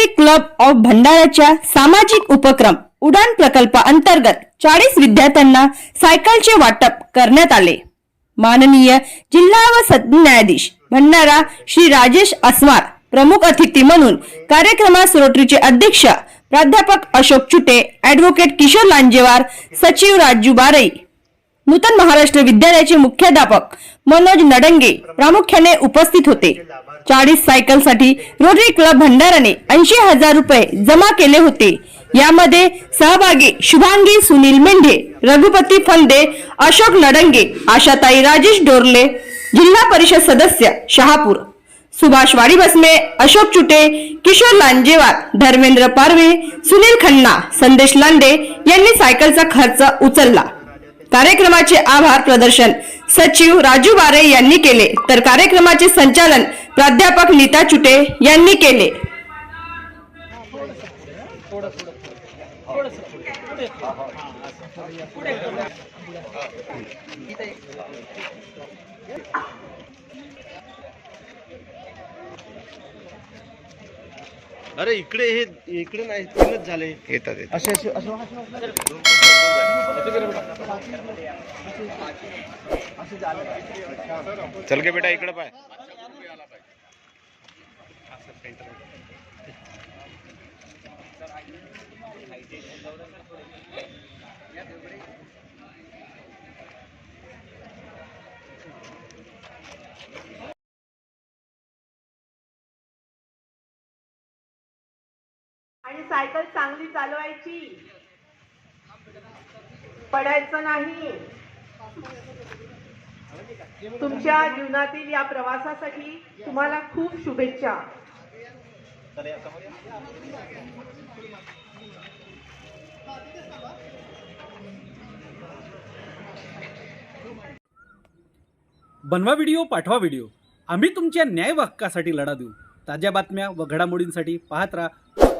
Rotary club of भंडाराच्या सामाजिक उपक्रम उडान प्रकल्पाअंतर्गत चाळीस विद्यार्थ्यांना सायकलचे वाटप करण्यात आले माननीय जिल्हा व सत्र न्यायाधीश भंडारा श्री राजेश अस्वार प्रमुख अतिथी म्हणून कार्यक्रमास रोटरीचे अध्यक्ष प्राध्यापक अशोक चुटे ऍडव्होकेट किशोर लांजेवार सचिव राजू बारई नूतन महाराष्ट्र विद्यालयाचे मुख्याध्यापक मनोज नडंगे प्रामुख्याने उपस्थित होते. चाळीस सायकलसाठी रोटरी क्लब भंडाराने ऐंशी हजार रुपये जमा केले होते. यामध्ये सहभागी शुभांगी सुनील मेंढे रघुपती फंदे अशोक नडंगे आशाताई राजेश डोरले जिल्हा परिषद सदस्य शहापूर सुभाष वाडीबसमे अशोक चुटे किशोर लांजेवार धर्मेंद्र पारवे सुनील खन्ना संदेश लांडे यांनी सायकलचा खर्च उचलला. कार्यक्रमाचे आभार प्रदर्शन. सचिव राजू बारे यांनी केले. तर कार्यक्रमाचे संचालन प्राध्यापक नीता चुटे यांनी केले. अरे इकडे हे इकडे नाही तीनच झाले. येतात येतात. असे असे असे असे चल के बेटा इकडे पाय. आणि सायकल चांगली चालवायची. पडायचं नाही. तुमच्या जीवनातील या प्रवासासाठी तुम्हाला खूप शुभेच्छा. बनवा व्हिडिओ पाठवा व्हिडिओ. आम्ही तुमच्या न्याय हक्कासाठी लढा देऊ. ताज्या बातम्या व घडामोडींसाठी पाहत राहा.